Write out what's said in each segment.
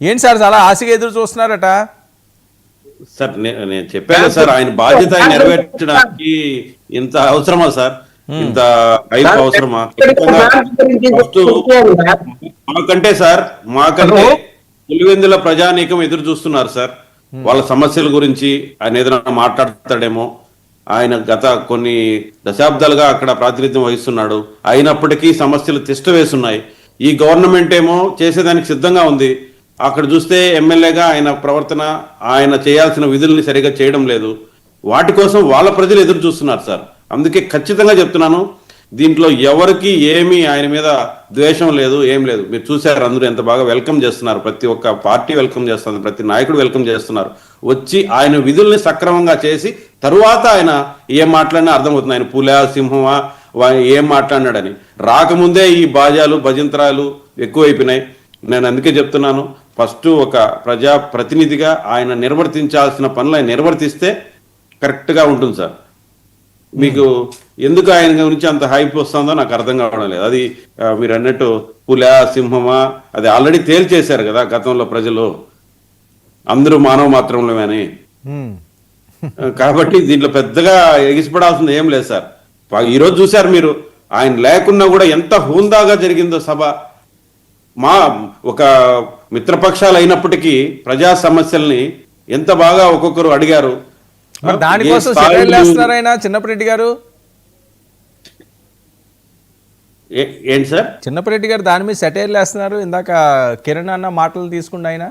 ఏంటి సార్ చాలా ఆశగా ఎదురు చూస్తున్నారట? సార్ నేను చెప్పాను సార్ ఆయన బాధ్యత నెరవేర్చడానికి ఇంత అవసరమా సార్? ఇంత హైప్ అవసరమా? మాకంటే సార్ మాకంటే పులివెందుల ప్రజానీకం ఎదురు చూస్తున్నారు సార్. వాళ్ళ సమస్యల గురించి ఆయన ఏదైనా మాట్లాడతాడేమో. ఆయన గత కొన్ని దశాబ్దాలుగా అక్కడ ప్రాతినిధ్యం వహిస్తున్నాడు. అయినప్పటికీ సమస్యలు తిష్ట వేస్తున్నాయి ఈ గవర్నమెంట్ ఏమో చేసేదానికి సిద్ధంగా ఉంది. అక్కడ చూస్తే ఎమ్మెల్యేగా ఆయన ప్రవర్తన ఆయన చేయాల్సిన విధుల్ని సరిగా చేయడం లేదు. వాటి కోసం వాళ్ళ ప్రజలు ఎదురు చూస్తున్నారు సార్. అందుకే ఖచ్చితంగా చెప్తున్నాను దీంట్లో ఎవరికి ఏమీ ఆయన మీద ద్వేషం లేదు ఏం లేదు. మీరు చూశారు అందరూ ఎంత బాగా వెల్కమ్ చేస్తున్నారు. ప్రతి ఒక్క పార్టీ వెల్కమ్ చేస్తుంది ప్రతి నాయకుడు వెల్కమ్ చేస్తున్నారు. వచ్చి ఆయన విధుల్ని సక్రమంగా చేసి తరువాత ఆయన ఏం మాట్లాడినా అర్థమవుతుంది. ఆయన పులా సింహమా ఏం మాట్లాడినాడని. రాకముందే ఈ బాజాలు భజంతరాలు ఎక్కువైపోయినాయి. నేను అందుకే చెప్తున్నాను ఫస్ట్ ఒక ప్రజా ప్రతినిధిగా ఆయన నిర్వర్తించాల్సిన పనులు ఆయన నిర్వర్తిస్తే కరెక్ట్గా ఉంటుంది సార్. మీకు ఎందుకు ఆయన గురించి అంత హైప్ వస్తుందో నాకు అర్థం కావడం లేదు. అది మీరు అన్నట్టు పుల సింహమా అది ఆల్రెడీ తేల్చేశారు కదా గతంలో ప్రజలు. అందరూ మానవ మాత్రంలో అని హ్మ్. కాబట్టి దీంట్లో పెద్దగా ఎగిసిపడాల్సింది ఏం లేదు సార్. ఈరోజు చూశారు మీరు ఆయన లేకున్నా కూడా ఎంత హూందాగా జరిగిందో సభ. మా ఒక మిత్రపక్షాలు అయినప్పటికీ ప్రజా సమస్యల్ని ఎంత బాగా ఒక్కొక్కరు అడిగారు? దానికోసం గారు? ఏంటి సార్? చిన్నపరెడ్డి గారు దాని మీద సెటైర్లు వేస్తున్నారు. ఇందాక కిరణ్ అన్న మాటలు తీసుకుండా ఆయన.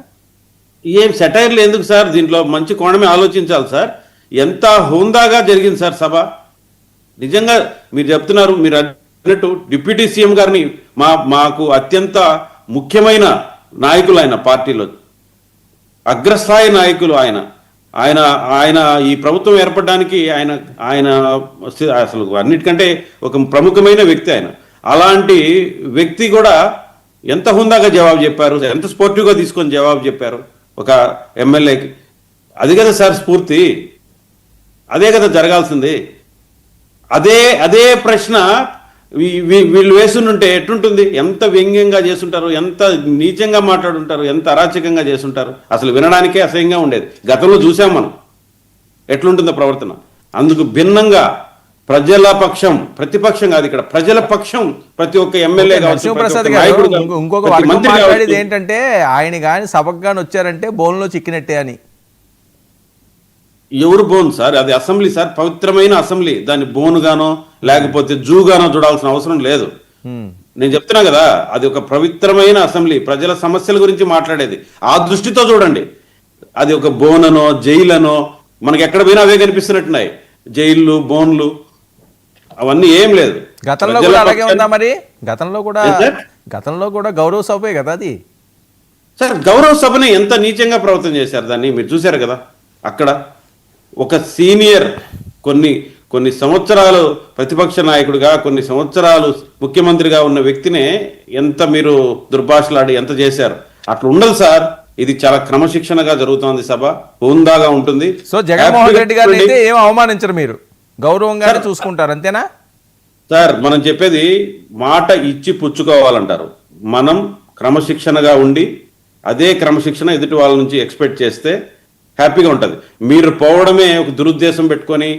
ఏం సెటైర్లు ఎందుకు సార్? దీంట్లో మంచి కోణమే ఆలోచించాలి సార్. ఎంత హుందాగా జరిగింది సార్ సభ? నిజంగా మీరు చెప్తున్నారు మీరు అన్నట్టు డిప్యూటీ సీఎం గారిని మా మాకు అత్యంత ముఖ్యమైన నాయకులు ఆయన పార్టీలో అగ్రస్థాయి నాయకులు ఆయన. ఆయన ఆయన ఈ ప్రభుత్వం ఏర్పడడానికి ఆయన ఆయన అసలు అన్నిటికంటే ఒక ప్రముఖమైన వ్యక్తి ఆయన. అలాంటి వ్యక్తి కూడా ఎంత హుందాగా జవాబు చెప్పారు ఎంత స్పోర్టివ్గా తీసుకొని జవాబు చెప్పారు ఒక ఎమ్మెల్యేకి? అది కదా సార్ స్ఫూర్తి. అదే కదా జరగాల్సింది. అదే అదే ప్రశ్న వీళ్ళు వేసుంటే ఎట్లుంటుంది ఎంత వ్యంగ్యంగా చేసుంటారు ఎంత నీచంగా మాట్లాడుంటారు? ఎంత అరాచకంగా చేసుంటారు అసలు వినడానికే అసహ్యంగా ఉండేది. గతంలో చూసాం మనం. ఎట్లుంటుందో ప్రవర్తన. అందుకు భిన్నంగా ప్రజల పక్షం ప్రతిపక్షం కాదు ఇక్కడ ప్రజల పక్షం ప్రతి ఒక్క ఎమ్మెల్యే ఇంకొక మంత్రి. ఏంటంటే ఆయన కానీ సభకు కానీ వచ్చారంటే బోన్లో చిక్కినట్టే అని. ఎవరు బోన్ సార్? అది అసెంబ్లీ సార్ పవిత్రమైన అసెంబ్లీ. దాన్ని బోనుగానో లేకపోతే జూగానో చూడాల్సిన అవసరం లేదు. నేను చెప్తున్నా కదా అది ఒక పవిత్రమైన అసెంబ్లీ. ప్రజల సమస్యల గురించి మాట్లాడేది. ఆ దృష్టితో చూడండి. అది ఒక బోననో జైలనో మనకి ఎక్కడ పోయినా అవే కనిపిస్తున్నట్టున్నాయి. జైళ్ళు బోన్లు అవన్నీ ఏం లేదు. గతంలో కూడా అలాగే ఉందా మరి? గతంలో కూడా? గతంలో కూడా గౌరవ సభే కదా అది. సార్ గౌరవ సభని ఎంత నీచంగా ప్రవర్తన చేశారు దాన్ని? మీరు చూశారు కదా అక్కడ. ఒక సీనియర్ కొన్ని కొన్ని సంవత్సరాలు ప్రతిపక్ష నాయకుడిగా కొన్ని సంవత్సరాలు ముఖ్యమంత్రిగా ఉన్న వ్యక్తినే ఎంత మీరు దుర్భాషలాడి ఎంత చేశారు? అట్లా ఉండదు సార్. ఇది చాలా క్రమశిక్షణగా జరుగుతోంది సభ. హుందాగా ఉంటుంది. సో జగన్మోహన్ రెడ్డి గారిని అయితే ఏం అవమానించరు మీరు? గౌరవంగానే చూసుకుంటారు అంతేనా? సార్ మనం చెప్పేది మాట ఇచ్చి పుచ్చుకోవాలంటారు. మనం క్రమశిక్షణగా ఉండి అదే క్రమశిక్షణ ఎదుటి వాళ్ళ నుంచి ఎక్స్పెక్ట్ చేస్తే హ్యాపీగా ఉంటుంది. మీరు పోవడమే ఒక దురుద్దేశం పెట్టుకొని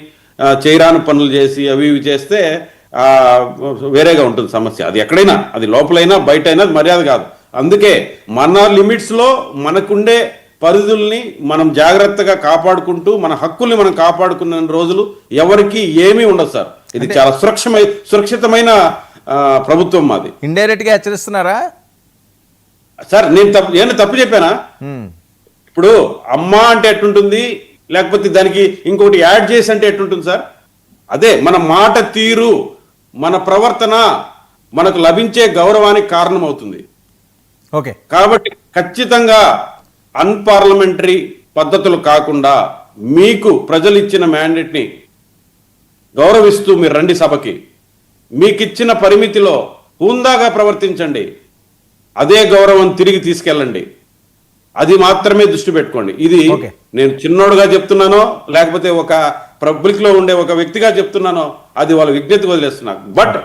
చేయరాని పనులు చేసి అవి ఇవి చేస్తే వేరేగా ఉంటుంది సమస్య. అది ఎక్కడైనా అది లోపలైనా బయట అయినా మర్యాద కాదు. అందుకే మన లిమిట్స్లో మనకుండే పరిధుల్ని మనం జాగ్రత్తగా కాపాడుకుంటూ మన హక్కుల్ని మనం కాపాడుకున్న రోజులు ఎవరికి ఏమీ ఉండదు సార్. ఇది చాలా సురక్షమై సురక్షితమైన ప్రభుత్వం మాది. ఇండైరెక్ట్గా హెచ్చరిస్తున్నారా? సార్ నేను తప్పు నేను తప్పు చెప్పానా. ఇప్పుడు అమ్మ అంటే ఎట్టుంటుంది? లేకపోతే దానికి ఇంకోటి యాడ్ చేసి అంటే ఎట్టుంటుంది సార్? అదే మన మాట తీరు మన ప్రవర్తన మనకు లభించే గౌరవానికి కారణమవుతుంది. ఓకే. కాబట్టి ఖచ్చితంగా అన్పార్లమెంటరీ పద్ధతులు కాకుండా మీకు ప్రజలు ఇచ్చిన మ్యాండేట్ని గౌరవిస్తూ మీరు రండి సభకి. మీకు ఇచ్చిన పరిమితిలో హుందాగా ప్రవర్తించండి. అదే గౌరవం తిరిగి తీసుకెళ్ళండి. అది మాత్రమే దృష్టి పెట్టుకోండి ఇది. నేను చిన్నోడుగా చెప్తున్నానో లేకపోతే ఒక పబ్లిక్లో ఉండే ఒక వ్యక్తిగా చెప్తున్నానో అది వాళ్ళ విజ్ఞతకు వదిలేస్తున్నా బట్